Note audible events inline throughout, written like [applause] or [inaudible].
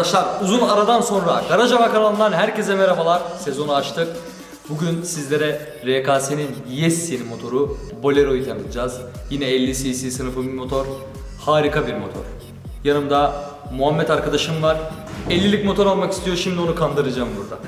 arkadaşlar uzun aradan sonra Garaj Hava kanalından herkese merhabalar. Sezonu açtık. Bugün sizlere RKS'nin Yes yeni motoru Bolero'yu tanıtacağız. Yine 50 cc sınıfı bir motor. Harika bir motor. Yanımda Muhammed arkadaşım var. 50'lik motor almak istiyor. Şimdi onu kandıracağım burada.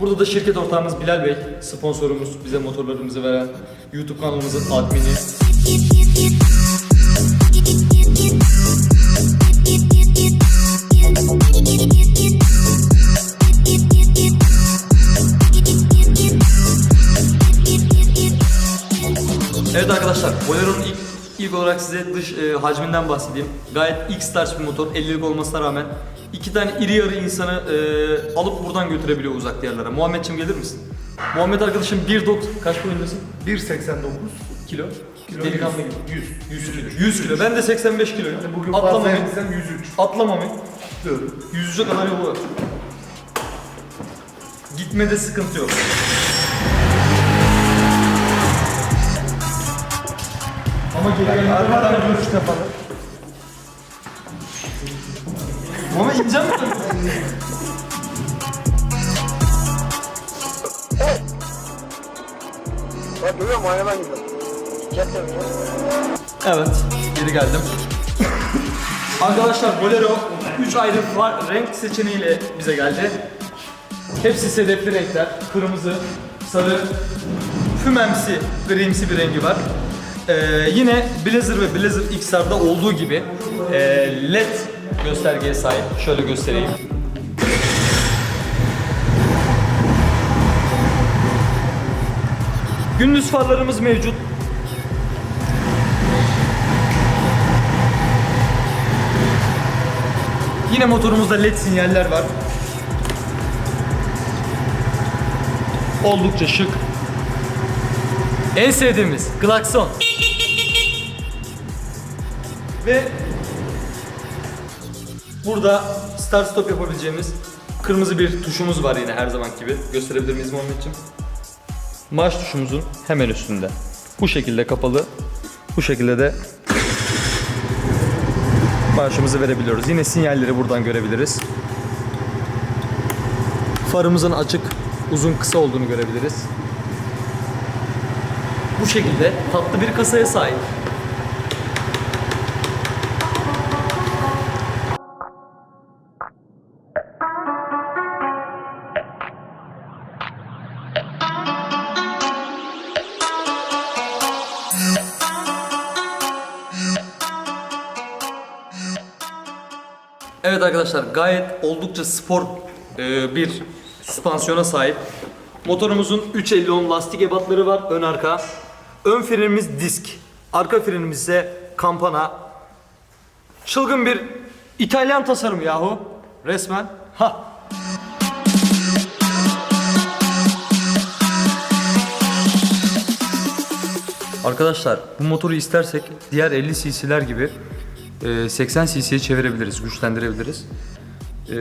Burada da şirket ortağımız Bilal Bey, sponsorumuz, bize motorlarımızı veren YouTube kanalımızın admini. Arkadaşlar, Bolero'nun ilk, ilk olarak size dış e, hacminden bahsedeyim. Gayet X-Starch bir motor, 50'lik olmasına rağmen iki tane iri yarı insanı e, alıp buradan götürebiliyor uzak yerlere. Muhammedciğim gelir misin? Muhammed arkadaşım 1.90, kaç boyundasın? 1.89 Kilo. Kilo Delikanlı gibi. 100. 100 kilo. 100 kilo. Ben de 85 kiloyum. Bugün fazla Atlamamı, yediysem 103 atlamamı, diyorum. 100'e kadar yolu var. Gitmede sıkıntı yok. Ama geri Arkadan görüş yapalım. Ama ineceğim mi? Bak görüyor musun aynadan gidiyor. Çektim ya. Evet, geri geldim. Arkadaşlar Bolero 3 ayrı var, renk seçeneğiyle bize geldi. Hepsi sedefli renkler. Kırmızı, sarı, fümemsi, grimsi bir rengi var. Ee, yine Blazer ve Blazer XR'da olduğu gibi e, LED göstergeye sahip. Şöyle göstereyim. Gündüz farlarımız mevcut. Yine motorumuzda led sinyaller var. Oldukça şık. En sevdiğimiz klakson. Ve burada start stop yapabileceğimiz kırmızı bir tuşumuz var yine her zaman gibi. Gösterebilir miyiz Muhammedciğim? Marş tuşumuzun hemen üstünde. Bu şekilde kapalı. Bu şekilde de marşımızı verebiliyoruz. Yine sinyalleri buradan görebiliriz. Farımızın açık, uzun, kısa olduğunu görebiliriz. Bu şekilde tatlı bir kasaya sahip. Evet arkadaşlar gayet oldukça spor e, bir süspansiyona sahip. Motorumuzun 350 lastik ebatları var ön arka. Ön frenimiz disk. Arka frenimiz ise kampana. Çılgın bir İtalyan tasarım yahu. Resmen. Ha. Arkadaşlar bu motoru istersek diğer 50 cc'ler gibi e, 80 cc'ye çevirebiliriz, güçlendirebiliriz. E,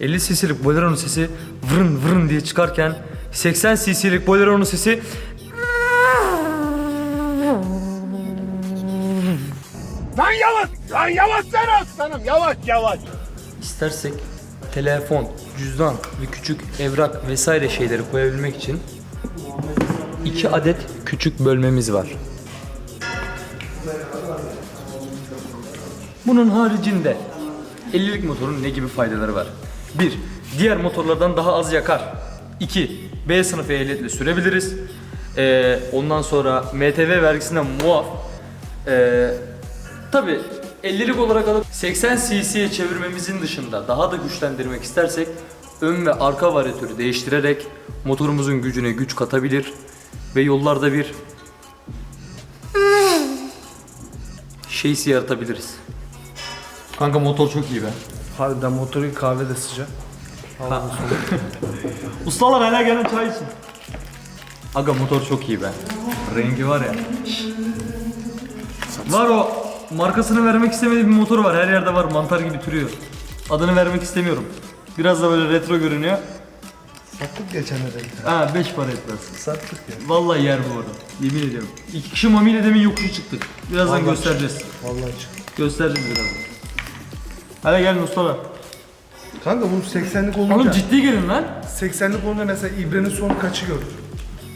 50 cc'lik Bolero'nun sesi vırın vırın diye çıkarken 80 cc'lik Bolero'nun sesi yavaş! Lan yavaş sen aslanım yavaş yavaş. istersek telefon, cüzdan ve küçük evrak vesaire şeyleri koyabilmek için iki adet küçük bölmemiz var. Bunun haricinde 50'lik motorun ne gibi faydaları var? 1. Diğer motorlardan daha az yakar. 2. B sınıfı ehliyetle sürebiliriz. Ee, ondan sonra MTV vergisinden muaf. Ee, Tabi 50'lik olarak alıp 80 cc'ye çevirmemizin dışında daha da güçlendirmek istersek ön ve arka varyatörü değiştirerek motorumuzun gücüne güç katabilir ve yollarda bir şeysi yaratabiliriz. Kanka motor çok iyi be. Harbiden motoru kahve de sıcak. [laughs] Ustalar hala gelin çay için. Aga motor çok iyi be. Rengi var ya. Var o markasını vermek istemediğim bir motor var. Her yerde var mantar gibi türüyor. Adını vermek istemiyorum. Biraz da böyle retro görünüyor. Sattık geçen de. Ha 5 para etmez. Sattık ya. Vallahi yer bu arada. Yemin ediyorum. İki kişi mamiyle demin yokuşu çıktık. Birazdan Vallahi göstereceğiz. Vallahi çık. Göstereceğiz birazdan. Hadi gelin ustalar. Kanka bunun 80'lik olunca. Oğlum ciddi gelin lan. 80'lik olunca mesela ibrenin son kaçı görür?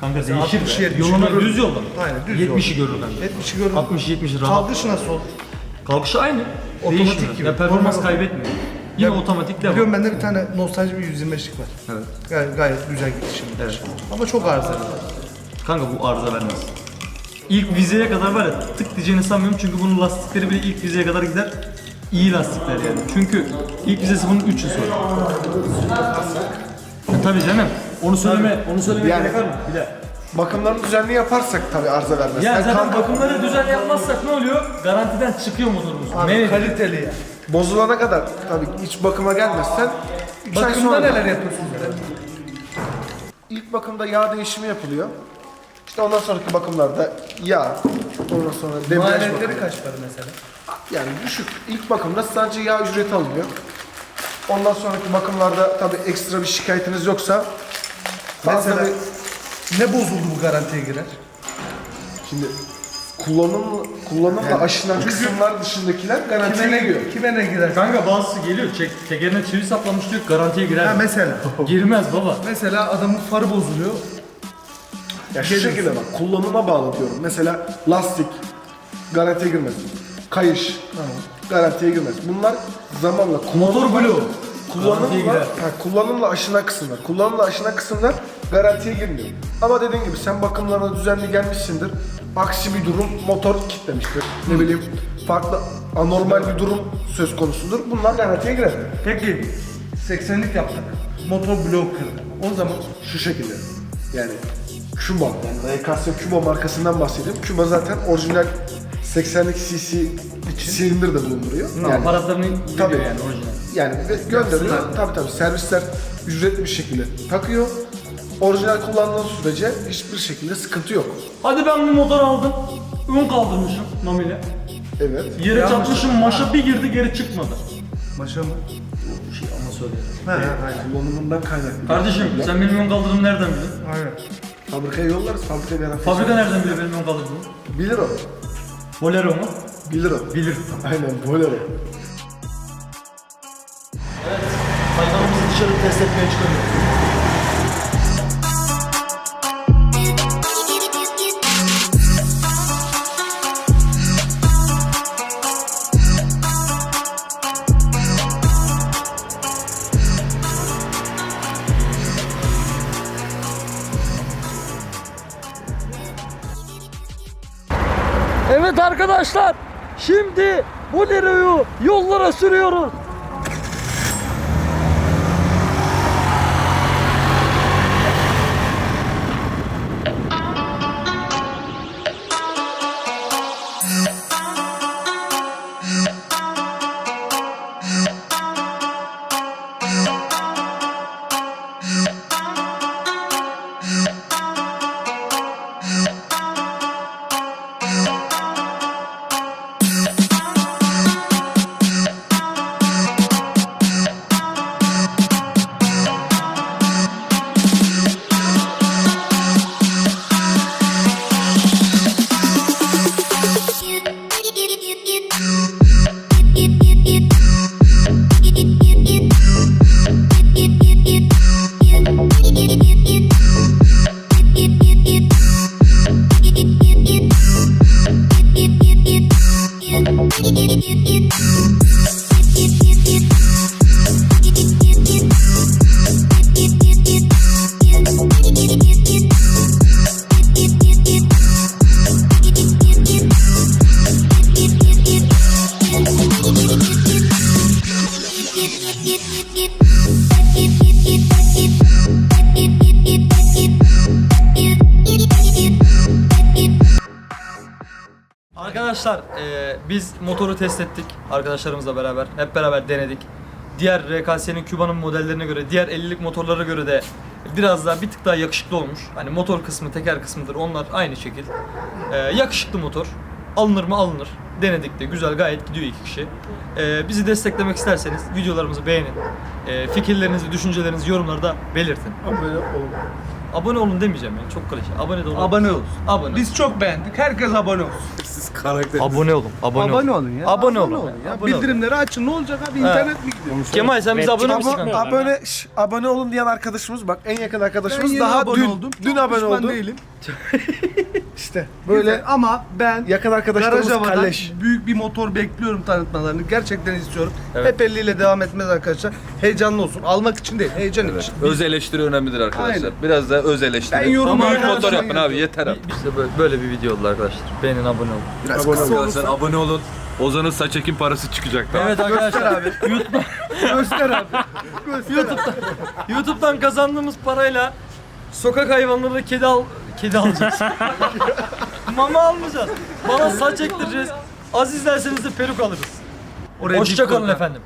Kanka Mesela 60, 70 Yoluna görür. düz yolda? Aynen, düz 70'i görür kanka. 70'i görür. 60 70 rahat. Kalkış nasıl olur? Kalkışı aynı. Otomatik Değişmiyor. gibi. Ya performans Normal. kaybetmiyor. Yine Ya, otomatik devam. Biliyorum bende bir tane nostalji bir 125'lik var. Evet. Gayet, gayet güzel gitti şimdi. Evet. Ama çok arızalı. Kanka bu arıza vermez. İlk vizeye kadar var ya tık diyeceğini sanmıyorum çünkü bunun lastikleri bile ilk vizeye kadar gider. İyi lastikler yani. Çünkü ilk vizesi bunun 3 yıl sonra. E, tabii canım. Onu söyleme, onu söyleme Yani- gerek var mı? Bir de. Bakımlarını düzenli yaparsak tabii arıza vermez. Ya Sen zaten kan- bakımları düzenli yapmazsak ne oluyor? Garantiden çıkıyor motorumuz. Abi Ne? kaliteli ya. bozulana kadar tabii hiç bakıma gelmezsen 3 ay Bakımda sonra neler yapıyorsunuz? İlk bakımda yağ değişimi yapılıyor. İşte ondan sonraki bakımlarda yağ, ondan sonra debriyaj bakımı. Maliyetleri kaç para mesela? Yani düşük. İlk bakımda sadece yağ ücreti alınıyor. Ondan sonraki bakımlarda tabii ekstra bir şikayetiniz yoksa Mesela ne bozuldu bu garantiye girer? şimdi kullanım kullanımla aşınan kısımlar dışındakiler garantiye Kime giriyor. ne, kime ne girer? Kanka bazısı geliyor, çek, tekerine çivi saplamış diyor, garantiye girer. Ha mesela. [laughs] Girmez baba. Mesela adamın farı bozuluyor. Ya şu şekilde bak kullanıma bağlı diyorum. Mesela lastik garantiye girmez. Kayış garantiye girmez. Bunlar zamanla Motor kullanımla- bloğu. Garantiye Kullanımla, girer. ha, kullanımla aşınan kısımlar. Kullanımla aşınan kısımlar garantiye girmiyor. Ama dediğin gibi sen bakımlarına düzenli gelmişsindir. Aksi bir durum motor kitlemiştir. Ne bileyim farklı anormal bir durum söz konusudur. Bunlar garantiye girer. Peki 80'lik yaptık. Motor bloğu kırdı. O zaman Şu şekilde. Yani Cuba, yani Daikatsu Cuba markasından bahsedeyim. Cuba zaten orijinal 80'lik cc silindir de bulunduruyor. Yani, aparatlarını Tabii. yani orijinal. Yani ve gönderiyor. Tabii tabii servisler ücretli bir şekilde takıyor. Orijinal kullandığın sürece hiçbir şekilde sıkıntı yok. Hadi ben bir motor aldım. Ön kaldırmışım Mami'yle. Evet. Yere Yanlış. çarpmışım, maşa bir girdi geri çıkmadı. maşa mı? Şey ama söyle. Ha, ha, aynen. Kullanımından kaynaklı. Kardeşim sen benim ön kaldırdığımı nereden biliyorsun? Aynen. Fabrikaya yollarız. Fabrika garanti. Fabrika nereden biliyor benim ön kaldırdığımı? Bilir o. Bolero mu? Bilir o. Bilir. Aynen bolero. Hayvanımızı dışarı test etmeye çıkamıyoruz. Arkadaşlar, şimdi Bolero'yu yollara sürüyoruz. you. Arkadaşlar eee, biz motoru test ettik arkadaşlarımızla beraber. Hep beraber denedik. Diğer RKS'nin Cuba'nın modellerine göre, diğer 50'lik motorlara göre de biraz daha bir tık daha yakışıklı olmuş. Hani motor kısmı, teker kısmıdır onlar aynı şekil. Eee, yakışıklı motor. Alınır mı alınır. Denedik de güzel gayet gidiyor iki kişi. Eee, bizi desteklemek isterseniz videolarımızı beğenin. Eee, fikirlerinizi, düşüncelerinizi yorumlarda belirtin. Abone olun. Abone olun demeyeceğim yani çok klişe. Abone de olun. Abone olsun. Abone. Biz çok beğendik. Herkes abone olsun. Siz karakter. Abone olun. Abone, Abone olun ya. Abone olun. ya. Abone olun. Bildirimleri açın ne olacak abi internet mi gidiyor? Kemal sen bize abone kanka? abone, şş, abone olun diyen arkadaşımız bak en yakın arkadaşımız daha abone dün, oldum. dün Çok abone oldu. değilim. [laughs] İşte Böyle böyle ama ben yakın arkadaşlarımız kalleş. büyük bir motor bekliyorum tanıtmalarını. Gerçekten istiyorum. Evet. Hep 50 ile devam etmez arkadaşlar. Heyecanlı olsun. Almak için değil, heyecan için. Öz eleştiri önemlidir arkadaşlar. Aynen. Biraz da öz eleştiri. Ben yorum Büyük arkadaşlar motor yapın abi yeter abi. İşte böyle, böyle bir video oldu arkadaşlar. Beğenin abone olun. Biraz Abone kısa Arkadaşlar olursa. abone olun. Ozan'ın saç ekim parası çıkacak daha. Evet arkadaşlar. YouTube'dan, Göster abi. YouTube'dan, YouTube'dan kazandığımız parayla sokak hayvanlarına kedi al kedi alacağız. [laughs] Mama almayacağız. Bana saç ektireceğiz. Az izlerseniz de peruk alırız. Hoşça kalın efendim.